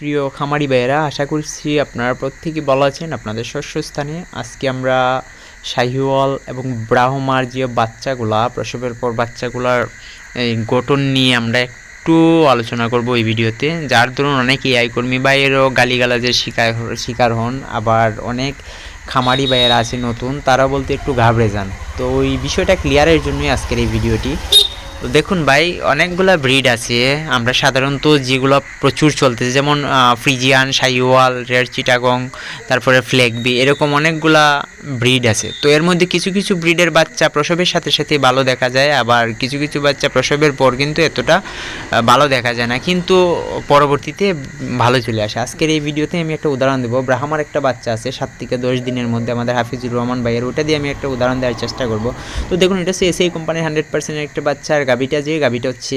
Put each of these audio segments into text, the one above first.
প্রিয় খামারি ভাইয়েরা, আশা করছি আপনারা প্রত্যেকেই ভালো আছেন। আপনাদের শস্যস্থানে আজকে আমরা শাহিওয়াল এবং ব্রাহ্মার যে বাচ্চাগুলা, প্রসবের পর বাচ্চাগুলার, এই গঠন নিয়ে আমরা একটু আলোচনা করব এই ভিডিওতে। যার দরুন অনেক এআই কর্মী ভাইয়েরও গালিগালাজের শিকার শিকার হন। আবার অনেক খামারি ভাইয়েরা আছে নতুন, তারা বলতে একটু ঘাবড়ে যান। তো ওই বিষয়টা ক্লিয়ারের জন্যই আজকের এই ভিডিওটি। তো দেখুন ভাই, অনেকগুলা ব্রিড আছে। আমরা সাধারণত যেগুলো প্রচুর চলতেছে, যেমন ফ্রিজিয়ান সাইওয়াল রেড চিটাগং তারপরে ফ্লেগবি এরকম অনেকগুলা ব্রিড আছে। তো এর মধ্যে কিছু কিছু ব্রিডের বাচ্চা প্রসবের সাথে সাথে ভালো দেখা যায়, আবার কিছু কিছু বাচ্চা প্রসবের পর কিন্তু এতটা ভালো দেখা যায় না। কিন্তু পরবর্তীতে ভালো চলে আসে। আজকের এই ভিডিওতে আমি একটা উদাহরণ দেবো। ব্রাহ্মার একটা বাচ্চা আছে, সাত থেকে দশ দিনের মধ্যে আমাদের হাফিজুর রহমান ভাইয়ের। ওটা দিয়ে আমি একটা উদাহরণ দেওয়ার চেষ্টা করব। তো দেখুন, এটা হচ্ছে এসআই কোম্পানির হান্ড্রেড পার্সেন্টের একটা বাচ্চা গাবিটা যে গাবিটা হচ্ছে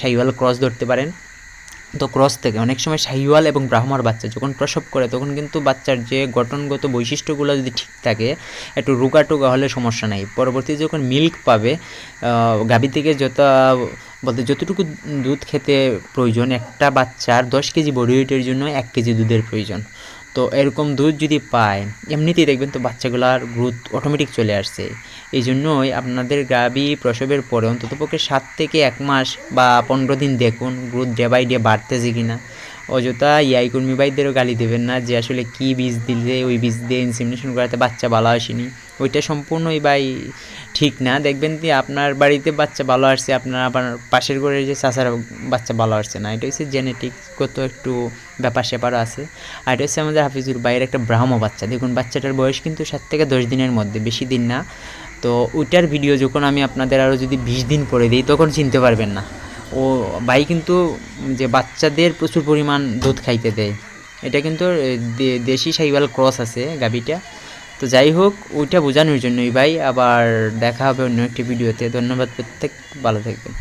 শাহিওয়াল ক্রস ধরতে পারেন। তো ক্রস থেকে অনেক সময় শাহিওয়াল এবং ব্রাহ্মার বাচ্চা যখন প্রসব করে, তখন কিন্তু বাচ্চার যে গঠনগত বৈশিষ্ট্যগুলো যদি ঠিক থাকে, একটু রোগা টোগা হলে সমস্যা নাই। পরবর্তীতে যখন মিল্ক পাবে গাভি থেকে যত বলতে যতটুকু দুধ খেতে প্রয়োজন, একটা বাচ্চার দশ কেজি বডি ওয়েটের জন্য এক কেজি দুধের প্রয়োজন। তো এরকম দুধ যদি পায়, এমনিতেই দেখবেন তো বাচ্চাগুলার গ্রোথ অটোমেটিক চলে আসছে। এই জন্যই আপনাদের গাবি প্রসবের পরে অন্ততপক্ষে সাত থেকে এক মাস বা পনেরো দিন দেখুন, গ্রোথ ডে বাই ডে বাড়তেছে কিনা। অযথা ইয়াই কর্মী ভাইদেরও গালি দেবেন না যে আসলে কি বীজ দিলে ওই বীজ দিয়ে ইনসেমিনেশন করাতে বাচ্চা ভালো আসেনি। ওইটা সম্পূর্ণই ভাই ঠিক না। দেখবেন যে আপনার বাড়িতে বাচ্চা ভালো আসছে, আপনার আপনার পাশের ঘরের যে চাচার বাচ্চা ভালো আসছে না। এটা হচ্ছে জেনেটিক্সগত একটু ব্যাপার স্যাপারও আছে। আর এটা হচ্ছে আমাদের হাফিজুর বাইরের একটা ব্রাহ্ম বাচ্চা। দেখুন, বাচ্চাটার বয়স কিন্তু সাত থেকে দশ দিনের মধ্যে, বেশি দিন না। তো ওইটার ভিডিও যখন আমি আপনাদের আরও যদি বিশ দিন পরে দিই, তখন চিনতে পারবেন না। ও ভাই কিন্তু যে বাচ্চাদের প্রচুর পরিমাণ দুধ খাইতে দেয়। এটা কিন্তু দেশি সাইবাল ক্রস আছে গাবিটা তো যাই হোক, ওইটা বোঝানোর জন্যই ভাই আবার দেখা হবে অন্য একটি ভিডিওতে। ধন্যবাদ প্রত্যেক, ভালো থাকবেন।